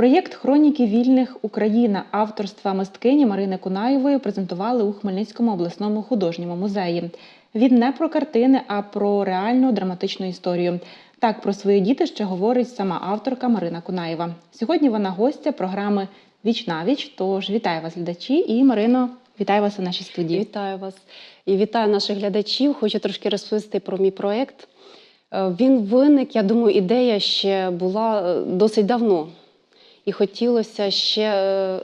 Проєкт Хроніки вільних Україна авторства мисткині Марини Кунаєвої презентували у Хмельницькому обласному художньому музеї. Він не про картини, а про реальну драматичну історію. Так про свої дітище говорить сама авторка Марина Кунаєва. Сьогодні вона гостя програми Віч на віч. Тож вітаю вас, глядачі, і Марино, вітаю вас у нашій студії. Вітаю вас і вітаю наших глядачів. Хочу трошки розповісти про мій проєкт. Е, Він виник, я думаю, ідея ще була е, досить давно. І хотілося ще е,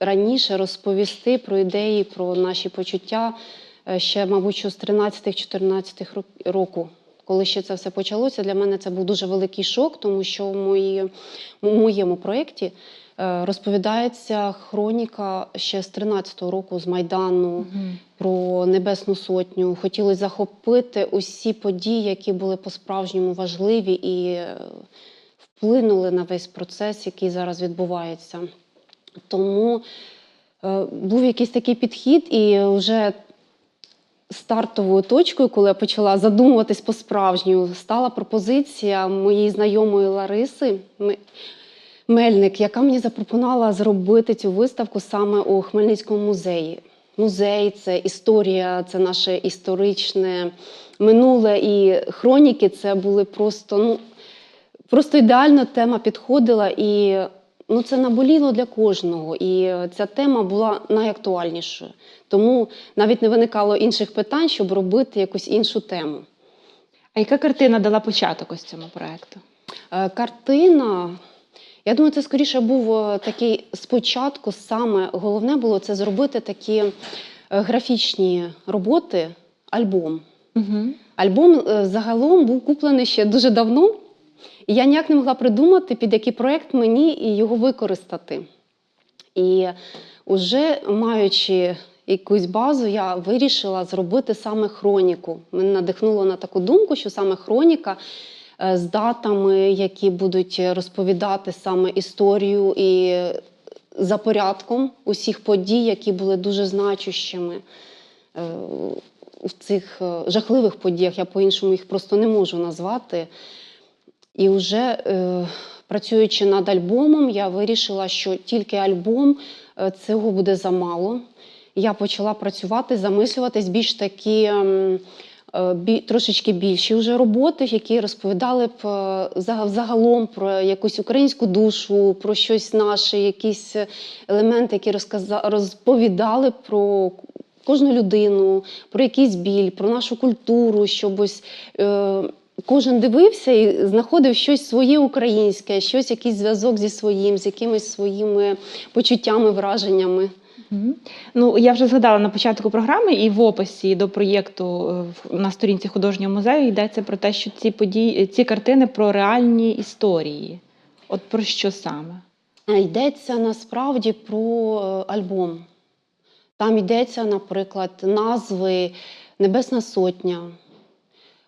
раніше розповісти про ідеї, про наші почуття е, ще, мабуть, що з 13-14 рок- року. Коли ще це все почалося, для мене це був дуже великий шок, тому що в, мої, в моєму проєкті е, розповідається хроніка ще з 13-го року з Майдану Мгм. про Небесну Сотню. Хотілося захопити усі події, які були по-справжньому важливі і вплинули на весь процес, який зараз відбувається. Тому е, був якийсь такий підхід, і вже стартовою точкою, коли я почала задумуватись по-справжньому, стала пропозиція моєї знайомої Лариси. Мельник, яка мені запропонувала зробити цю виставку саме у Хмельницькому музеї. Музей це історія, це наше історичне минуле і хроніки. Це були просто, ну, просто ідеально тема підходила, і ну, це наболіло для кожного. І ця тема була найактуальнішою. Тому навіть не виникало інших питань, щоб робити якусь іншу тему. А яка картина дала початок ось цьому проекту? Е, Картина. Я думаю, це скоріше був е, такий спочатку саме головне було це зробити такі е, графічні роботи, альбом. Угу. Альбом загалом був куплений ще дуже давно, і я ніяк не могла придумати, під який проєкт мені і його використати. І вже маючи якусь базу, я вирішила зробити саме хроніку. Мене надихнуло на таку думку, що саме хроніка е, з датами, які будуть розповідати саме історію і за порядком усіх подій, які були дуже значущими е, в цих е, жахливих подіях. Я по-іншому їх просто не можу назвати. І вже е, працюючи над альбомом, я вирішила, що тільки альбом е, цього буде замало. Я почала працювати, замислюватись більш такі. ем, е, Трошечки більші вже роботи, які розповідали б е, загалом про якусь українську душу, про щось наше, якісь елементи, які розповідали про кожну людину, про якийсь біль, про нашу культуру, щоб ось е, кожен дивився і знаходив щось своє українське, щось, якийсь зв'язок зі своїм, з якимись своїми почуттями, враженнями. Ну, я вже згадала на початку програми, і в описі до проєкту е, на сторінці художнього музею йдеться про те, що ці події, ці картини про реальні історії. От про що саме? Йдеться насправді про е, альбом. Там йдеться, наприклад, назви Небесна Сотня,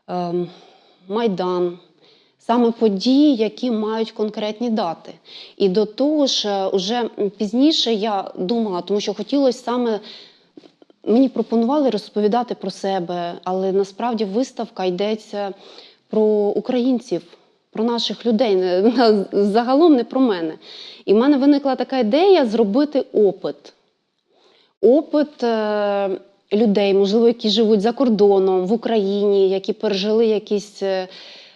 ем, Майдан, саме події, які мають конкретні дати. І до того ж, е, уже пізніше я думала, тому що хотілося саме. Мені пропонували розповідати про себе, але насправді виставка йдеться про українців, про наших людей, загалом не про мене. І в мене виникла така ідея зробити опит. Опит е, людей, можливо, які живуть за кордоном, в Україні, які пережили якісь е,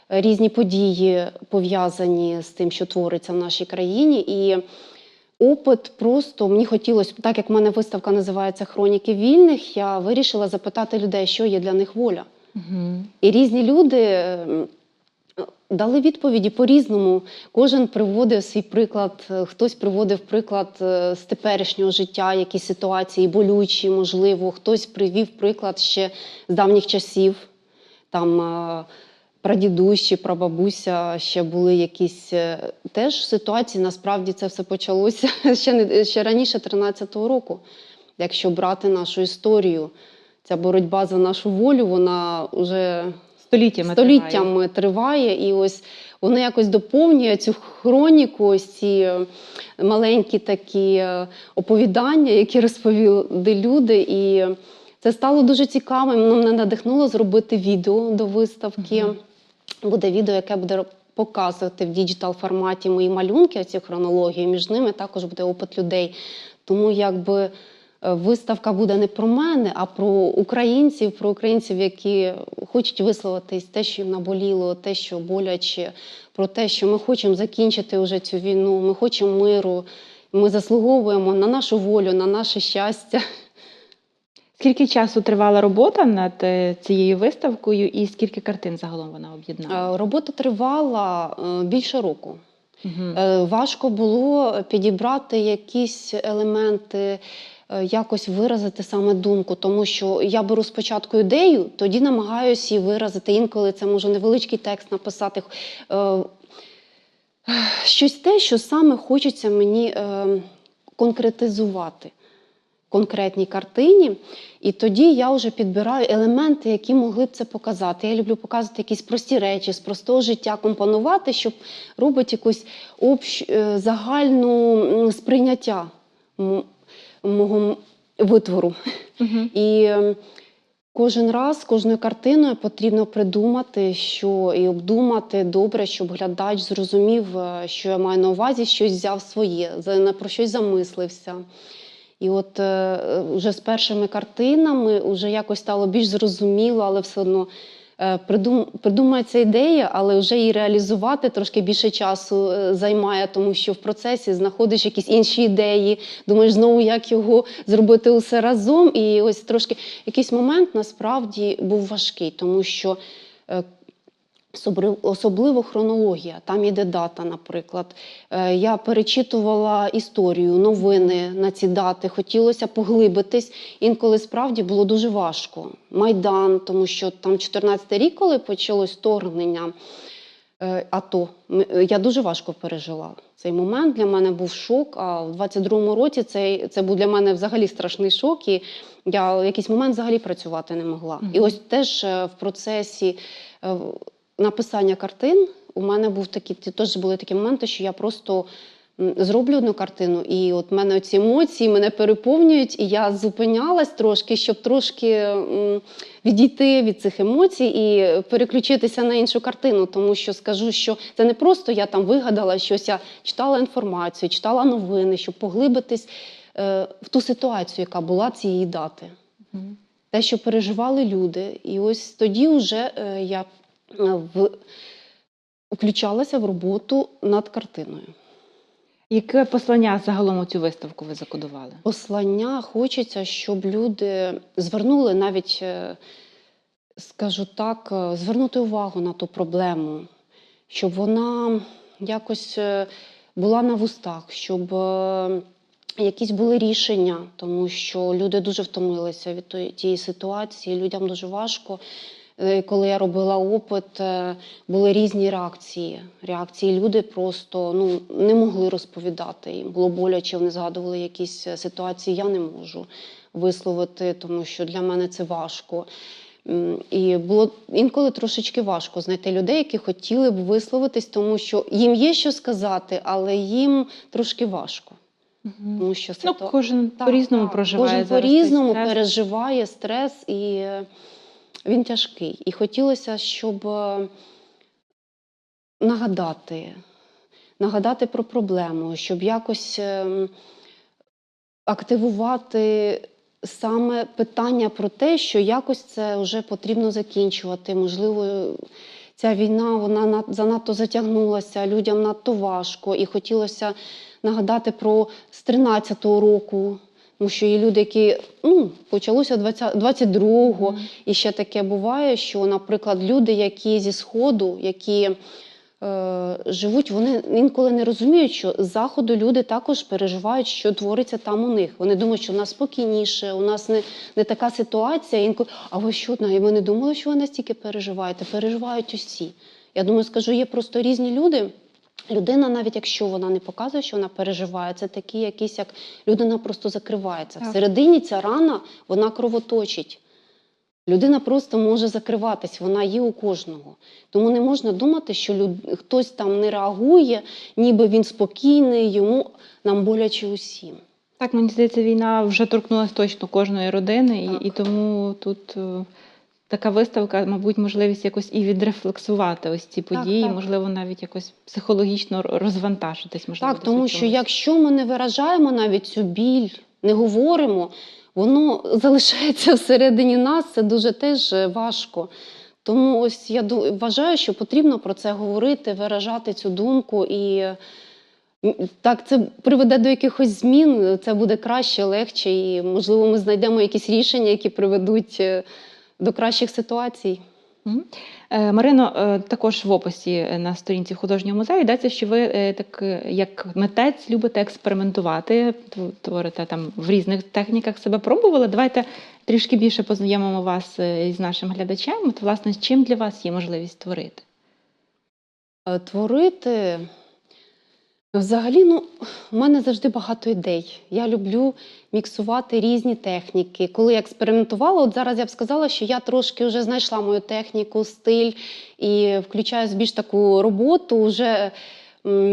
різні події, пов'язані з тим, що твориться в нашій країні. І опит просто мені хотілося, так як в мене виставка називається Хроніки вільних, я вирішила запитати людей, що є для них воля. Угу. І різні люди ем, дали відповіді по-різному. Кожен приводив свій приклад, е, хтось приводив приклад е, з теперішнього життя, якісь ситуації болючі, можливо, хтось привів приклад ще з давніх часів. Там е, прадідусь прабабуся ще були якісь теж ситуації. Насправді це все почалося ще, не, ще раніше, 13-го року. Якщо брати нашу історію, ця боротьба за нашу волю, вона вже Століттями. триває. століттями триває, і ось воно якось доповнює цю хроніку, ось ці маленькі такі е, оповідання, які розповіли люди. І це стало дуже цікавим. Воно мене надихнуло зробити відео до виставки. Мгм. Буде відео, яке буде показувати в діджитал форматі мої малюнки, ці хронології. Між ними також буде опит людей. Тому якби виставка буде не про мене, а про українців, про українців, які хочуть висловитись те, що їм наболіло, те, що боляче, про те, що ми хочемо закінчити вже цю війну, ми хочемо миру. Ми заслуговуємо на нашу волю, на наше щастя. Скільки часу тривала робота над е, цією виставкою, і скільки картин загалом вона об'єднала? Е, Робота тривала е, більше року. Е, Важко було підібрати якісь елементи, е, якось виразити саме думку, тому що я беру спочатку ідею, тоді намагаюся її виразити. Інколи це можу невеличкий текст написати. Е, Щось те, що саме хочеться мені е, конкретизувати конкретній картині. І тоді я вже підбираю елементи, які могли б це показати. Я люблю показувати якісь прості речі з простого життя, компонувати, щоб робити якусь общ, е, загальну сприйняття мого витвору. Мгм. І е, кожен раз, кожною картиною потрібно придумати, що і обдумати добре, щоб глядач зрозумів, е, що я маю на увазі, щось взяв своє, про щось замислився. І от е, вже з першими картинами вже якось стало більш зрозуміло, але все одно придумається ідея, але вже її реалізувати трошки більше часу е, займає, тому що в процесі знаходиш якісь інші ідеї, думаєш знову, як його зробити усе разом. І ось трошки якийсь момент насправді був важкий, тому що. Особливо хронологія, там іде дата, наприклад. Е, Я перечитувала історію, новини на ці дати, хотілося поглибитись. Інколи справді було дуже важко. Майдан, тому що там 14 рік, коли почалось вторгнення е, АТО, е, я дуже важко пережила цей момент. Для мене був шок. А в 22-му році це, це був для мене взагалі страшний шок. І я в якийсь момент взагалі працювати не могла. І ось теж в процесі. Написання картин у мене був такі, теж були такі моменти, що я просто зроблю одну картину, і от мене ці емоції мене переповнюють, і я зупинялась трошки, щоб трошки відійти від цих емоцій і переключитися на іншу картину. Тому що скажу, що це не просто я там вигадала щось, я читала інформацію, читала новини, щоб поглибитись е, в ту ситуацію, яка була цієї дати те, що переживали люди. І ось тоді вже е, я в... включалася в роботу над картиною. Яке послання загалом у цю виставку ви закодували? Послання хочеться, щоб люди звернули навіть, е, скажу так, е, звернути увагу на ту проблему, щоб вона якось е, була на вустах, щоб якісь були рішення, тому що люди дуже втомилися від тієї ситуації, людям дуже важко. Е, Коли я робила опит, е, були різні реакції. Реакції люди просто ну, не могли розповідати. Їм було боляче, вони згадували якісь е, ситуації. Я не можу висловити, тому що для мене це важко. І було інколи трошечки важко знайти людей, які хотіли б висловитись, тому що їм є що сказати, але їм трошки важко. Мгм. Тому що Ну, ситу- кожен по-різному проживає Кожен по-різному переживає стрес, і він тяжкий. І хотілося, щоб е, нагадати, нагадати про проблему, щоб якось ем, активувати саме питання про те, що якось це вже потрібно закінчувати. Можливо, ця війна вона занадто затягнулася, людям надто важко, і хотілося нагадати про з 13-го року. Тому що є люди, які ну, почалося 20, 22-го, Мгм. і ще таке буває, що, наприклад, люди, які зі Сходу, які е, живуть, вони інколи не розуміють, що з заходу люди також переживають, що твориться там у них. Вони думають, що у нас спокійніше, у нас не, не така ситуація. Інколи, а ви що, і ви не думали, що ви настільки переживаєте? Переживають усі. Я думаю, скажу, є просто різні люди. Людина, навіть якщо вона не показує, що вона переживає, це такі якісь, як людина просто закривається. Так. Всередині ця рана вона кровоточить. Людина просто може закриватись, вона є у кожного. Тому не можна думати, що люд... хтось там не реагує, ніби він спокійний, йому нам боляче усім. Так, мені здається, війна вже торкнулася точно кожної родини, і, і тому тут е, така виставка, мабуть, можливість якось і відрефлексувати ось ці події, так. можливо, навіть якось психологічно розвантажитись. Можливо, Так, тому що якщо ми не виражаємо навіть цю біль, не говоримо, воно залишається всередині нас, це дуже теж е, важко. Тому ось я вважаю, що потрібно про це говорити, виражати цю думку і. Так, це приведе до якихось змін, це буде краще, легше, і можливо, ми знайдемо якісь рішення, які приведуть е, до кращих ситуацій. Е, Марино, е, також в описі е, на сторінці художнього музею йдеться, що ви так як митець любите експериментувати, творите там в різних техніках себе пробували. Давайте трішки більше познайомимо вас із нашим глядачем. От, власне, чим для вас є можливість творити? Творити. Взагалі, ну, у мене завжди багато ідей. Я люблю міксувати різні техніки. Коли я експериментувала, от зараз я б сказала, що я трошки вже знайшла мою техніку, стиль і включаю більш таку роботу, вже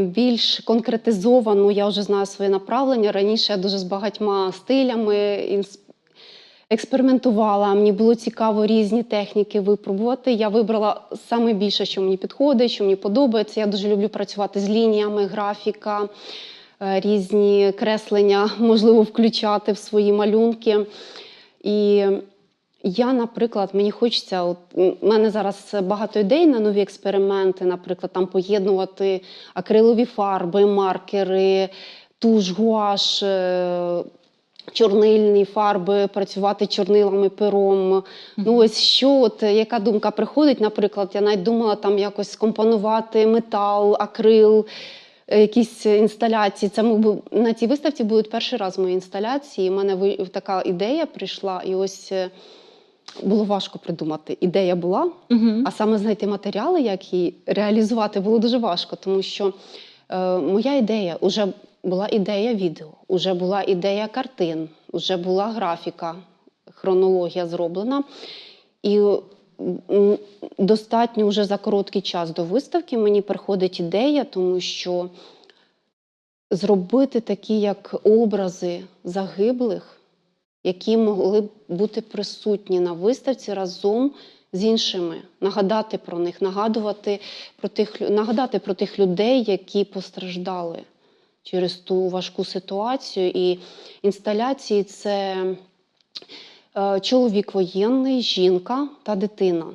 більш конкретизовану. Я вже знаю своє направлення. Раніше я дуже з багатьма стилями інс- експериментувала. Мені було цікаво різні техніки випробувати. Я вибрала саме більше, що мені підходить, що мені подобається. Я дуже люблю працювати з лініями, графіка, е, різні креслення, можливо, включати в свої малюнки. І я, наприклад, мені хочеться, у мене зараз багато ідей на нові експерименти, наприклад, там поєднувати акрилові фарби, маркери, туш, гуаш, е, чорнильні фарби, працювати чорнилами, пером. Ну, ось що, от е, яка думка приходить, наприклад, я навіть думала там якось скомпонувати метал, акрил. е, Якісь інсталяції. Це би, на цій виставці будуть перший раз мої інсталяції. У мене така ідея прийшла, і ось е, було важко придумати. Ідея була, Угу. а саме знайти матеріали, як її реалізувати, було дуже важко, тому що е, моя ідея вже була ідея відео, вже була ідея картин, вже була графіка, хронологія зроблена. І достатньо вже за короткий час до виставки мені приходить ідея, тому що зробити такі як образи загиблих, які могли б бути присутні на виставці разом з іншими, нагадати про них, нагадувати про тих, нагадати про тих людей, які постраждали через ту важку ситуацію. І інсталяції це е, чоловік воєнний, жінка та дитина,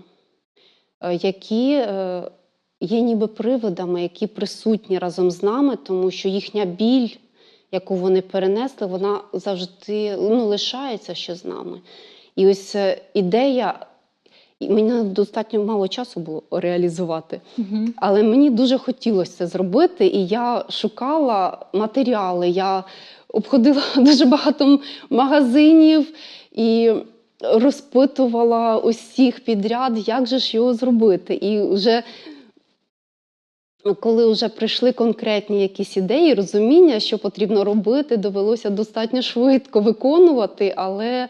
е, які е, є ніби привидами, які присутні разом з нами, тому що їхня біль, яку вони перенесли, вона завжди ну, лишається ще з нами. І ось ідея, і мені достатньо мало часу було реалізувати. Угу. Але мені дуже хотілося це зробити, і я шукала матеріали. Я обходила дуже багато магазинів і розпитувала усіх підряд, як же ж його зробити. І вже коли вже прийшли конкретні якісь ідеї, розуміння, що потрібно робити, довелося достатньо швидко виконувати, але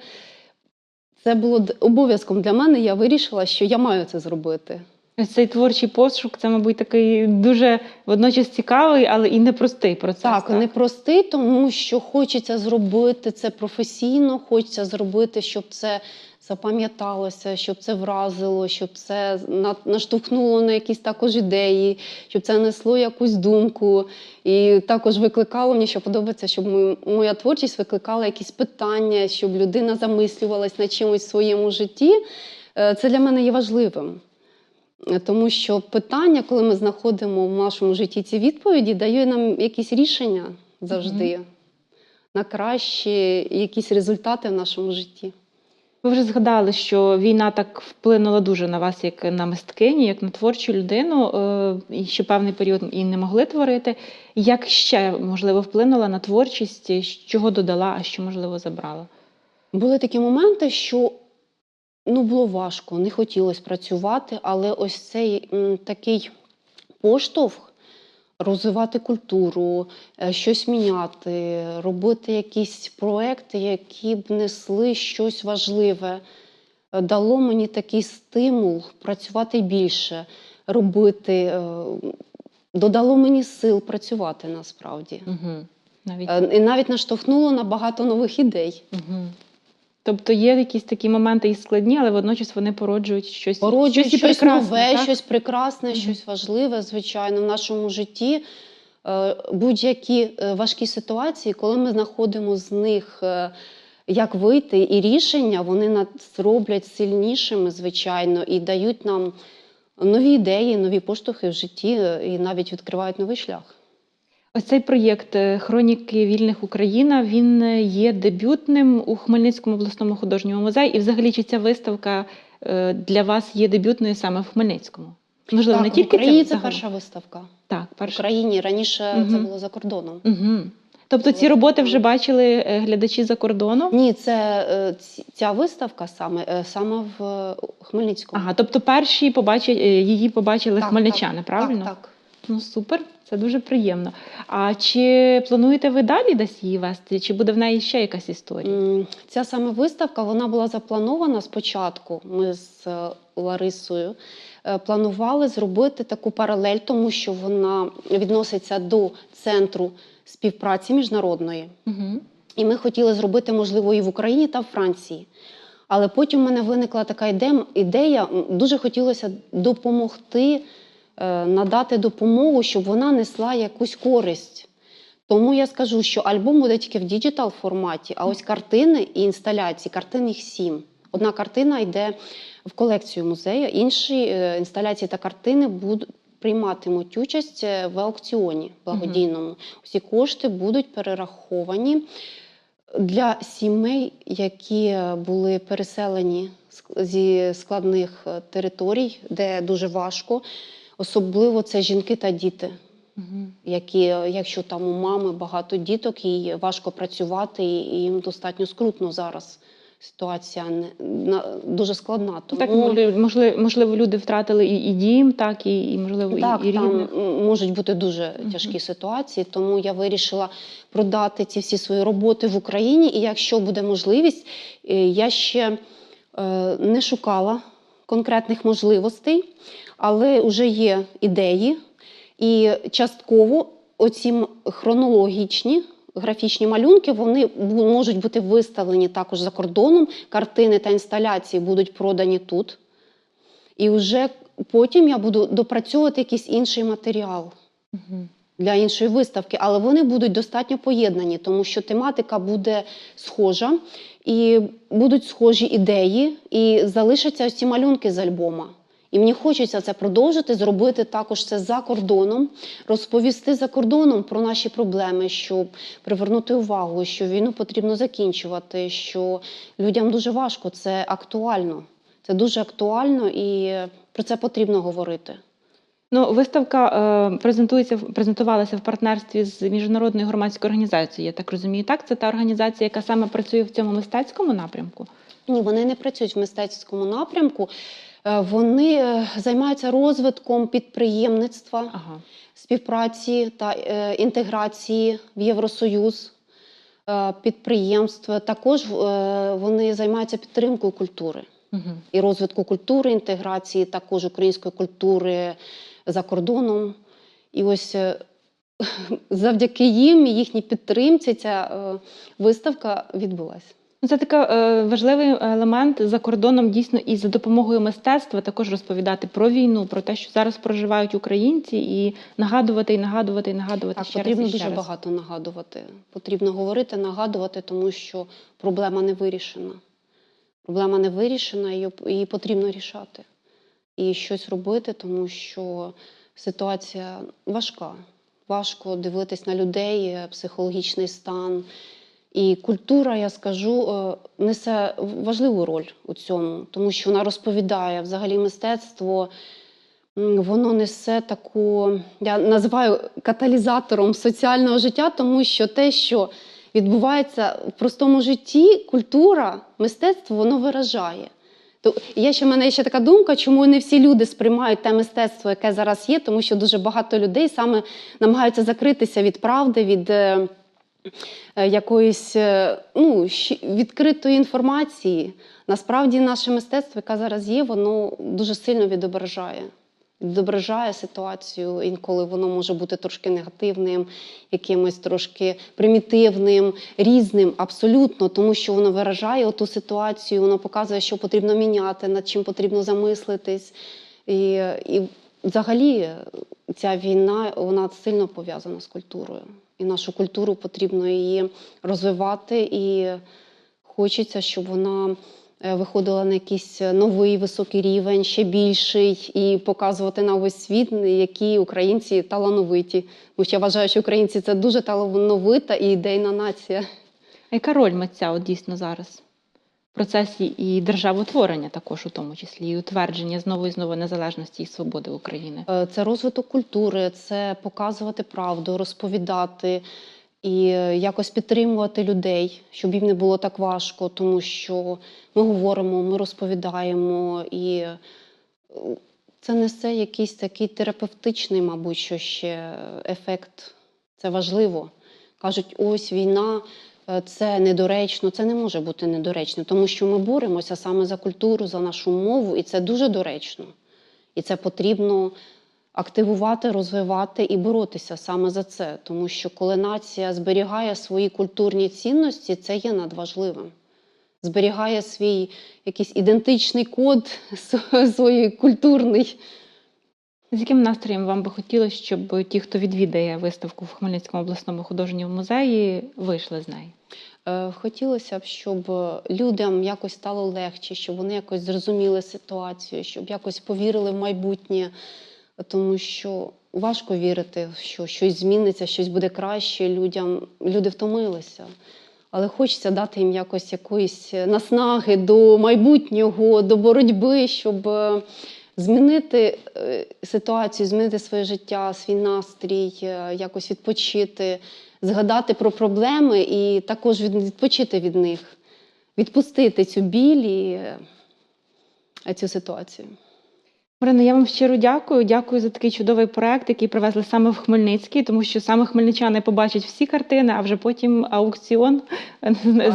це було обов'язком для мене. Я вирішила, що я маю це зробити. Цей творчий пошук це, мабуть, такий дуже водночас цікавий, але і непростий процес. Так, непростий, тому що хочеться зробити це професійно, хочеться зробити, щоб це запам'яталося, щоб це вразило, щоб це наштовхнуло на якісь також ідеї, щоб це несло якусь думку. І також викликало мені, що подобається, щоб моя творчість викликала якісь питання, щоб людина замислювалась над чимось в своєму житті. Е, Це для мене є важливим. Тому що питання, коли ми знаходимо в нашому житті ці відповіді, дає нам якісь рішення завжди на кращі якісь результати в нашому житті. Ви вже згадали, що війна так вплинула дуже на вас, як на мисткині, як на творчу людину, е, і ще певний період і не могли творити. Як ще можливо вплинула на творчість, чого додала, а що можливо забрала? Були такі моменти, що ну, було важко, не хотілося працювати, але ось цей такий поштовх розвивати культуру, е, щось міняти, робити якісь проекти, які б несли щось важливе, е, дало мені такий стимул працювати більше, робити, е, додало мені сил працювати насправді. Угу. Навіть І навіть наштовхнуло на багато нових ідей. угу. Тобто є якісь такі моменти і складні, але водночас вони породжують щось, Породжують і щось, нове, так? щось прекрасне, Мгм. щось важливе, звичайно, в нашому житті. Е, Будь-які е, важкі ситуації, коли ми знаходимо з них, е, як вийти, і рішення, вони нас роблять сильнішими, звичайно, і дають нам нові ідеї, нові поштовхи в житті, і навіть відкривають новий шлях. Ось цей проєкт е, Хроніки вільних Україна він е, є дебютним у Хмельницькому обласному художньому музеї. І взагалі чи ця виставка е, для вас є дебютною саме в Хмельницькому? Можливо, так, не тільки в Україні це загалом? перша виставка. Так, В. Україні раніше це було за кордоном. Угу. Тобто ці роботи вже бачили глядачі за кордоном? Ні, це ця виставка саме, саме в Хмельницькому. Ага, тобто перші побачать, е, її побачили Так, хмельничани, так, правильно? Так, так. Ну супер, це дуже приємно. А чи плануєте ви далі десь її вести? Чи буде в неї ще якась історія? Ця саме виставка вона була запланована спочатку. Ми з е, Ларисою е, планували зробити таку паралель, тому що вона відноситься до центру співпраці міжнародної. Угу. І ми хотіли зробити, можливо, і в Україні та в Франції. Але потім в мене виникла така іде- ідея. Дуже хотілося допомогти, надати допомогу, щоб вона несла якусь користь. Тому я скажу, що альбом буде тільки в діджитал форматі, а ось картини і інсталяції, картин їх сім. Одна картина йде в колекцію музею, інші е, інсталяції та картини будуть. Прийматимуть участь е, в аукціоні благодійному. Всі кошти будуть перераховані для сімей, які були переселені зі складних е, територій, де дуже важко. Особливо це жінки та діти, Угу. які, якщо там у мами багато діток, їй важко працювати, і їм достатньо скрутно зараз. Ситуація не, на, дуже складна. Тому, Так, можливо, можливо, люди втратили і, і дім, так, і, і можливо, так, і, і там можуть бути дуже тяжкі ситуації, тому я вирішила продати ці всі свої роботи в Україні. І якщо буде можливість, е, я ще е, не шукала конкретних можливостей, але вже є ідеї. І частково оці хронологічні. Графічні малюнки вони можуть бути виставлені також за кордоном. Картини та інсталяції будуть продані тут. І вже потім я буду допрацьовувати якийсь інший матеріал Угу. для іншої виставки, але вони будуть достатньо поєднані, тому що тематика буде схожа, і будуть схожі ідеї, і залишаться ось ці малюнки з альбома. І мені хочеться це продовжити, зробити також це за кордоном, розповісти за кордоном про наші проблеми, щоб привернути увагу, що війну потрібно закінчувати, що людям дуже важко, це актуально. Це дуже актуально і про це потрібно говорити. Ну, виставка е, презентується презентувалася в партнерстві з міжнародною громадською організацією. Я так розумію. Так, це та організація, яка саме працює в цьому мистецькому напрямку. Ні, вони не працюють в мистецькому напрямку. Е, Вони е, займаються розвитком підприємництва, Ага. співпраці та е, інтеграції в Євросоюз підприємств. Також вони займаються підтримкою культури Угу. і розвитку культури, інтеграції також української культури за кордоном. І ось завдяки їм, і їхній підтримці, ця виставка відбулася. Ну, це такий е, важливий елемент за кордоном дійсно і за допомогою мистецтва також розповідати про війну, про те, що зараз проживають українці, і нагадувати, і нагадувати, і нагадувати Так, ще потрібно раз. і ще дуже раз. багато нагадувати. Потрібно говорити, нагадувати, тому що проблема не вирішена. Проблема не вирішена, її, її потрібно рішати. І щось робити, тому що ситуація важка. Важко дивитись на людей, психологічний стан. І культура, я скажу, е, несе важливу роль у цьому, тому що вона розповідає взагалі мистецтво. Воно несе таку, я називаю каталізатором соціального життя, тому що те, що відбувається в простому житті, культура, мистецтво, воно виражає. То є ще в мене ще така думка, чому не всі люди сприймають те мистецтво, яке зараз є, тому що дуже багато людей саме намагаються закритися від правди, від е, якоїсь е, ну, відкритої інформації. Насправді, наше мистецтво, яке зараз є, воно дуже сильно відображає відображає ситуацію. Інколи воно може бути трошки негативним, якимось трошки примітивним, різним, абсолютно, тому що воно виражає ту ситуацію, воно показує, що потрібно міняти, над чим потрібно замислитись. І, і взагалі ця війна вона сильно пов'язана з культурою. І нашу культуру потрібно її розвивати, і хочеться, щоб вона е, виходила на якийсь новий високий рівень, ще більший, і показувати на весь світ, які українці талановиті. Бо я вважаю, що українці це дуже талановита і ідейна нація. А яка роль митця от дійсно зараз? Процесі і державотворення також у тому числі, і утвердження знову і знову незалежності і свободи України. Е, Це розвиток культури, це показувати правду, розповідати і е, якось підтримувати людей, щоб їм не було так важко, тому що ми говоримо, ми розповідаємо, і е, це несе якийсь такий терапевтичний, мабуть, що ще ефект. Це важливо. Кажуть, ось війна. Е, Це недоречно, це не може бути недоречно, тому що ми боремося саме за культуру, за нашу мову, і це дуже доречно. І це потрібно активувати, розвивати і боротися саме за це. Тому що коли нація зберігає свої культурні цінності, це є надважливим. Зберігає свій якийсь ідентичний код, свій культурний. З яким настроєм вам би хотілося, щоб ті, хто відвідає виставку в Хмельницькому обласному художньому музеї, вийшли з неї? Е, Хотілося б, щоб людям якось стало легше, щоб вони якось зрозуміли ситуацію, щоб якось повірили в майбутнє, тому що важко вірити, що щось зміниться, щось буде краще. Людям люди втомилися. Але хочеться дати їм якось якоїсь наснаги до майбутнього, до боротьби, щоб е, змінити е, ситуацію, змінити своє життя, свій настрій, е, якось відпочити, згадати про проблеми і також відпочити від них, відпустити цю біль і е, цю ситуацію. Марина, я вам щиро дякую. Дякую за такий чудовий проект, який привезли саме в Хмельницький, тому що саме хмельничани побачать всі картини, а вже потім аукціон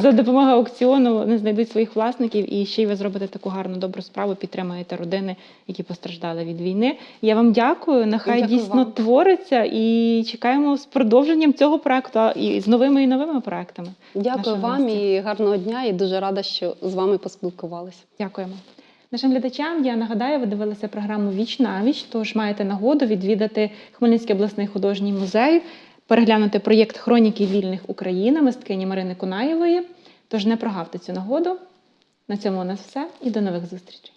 за допомогою аукціону вони знайдуть своїх власників. І ще й ви зробите таку гарну добру справу, підтримаєте родини, які постраждали від війни. Я вам дякую. Нехай Дякую дійсно вам. твориться і чекаємо з продовженням цього проекту і з новими і новими проектами. Дякую вам гостя. і гарного дня, і дуже рада, що з вами поспілкувалася. Дякуємо. Нашим глядачам я нагадаю, ви дивилися програму Віч на віч, тож маєте нагоду відвідати Хмельницький обласний художній музей, переглянути проєкт Хроніки вільних України мисткині Марини Кунаєвої. Тож не прогавте цю нагоду. На цьому у нас все і до нових зустрічей.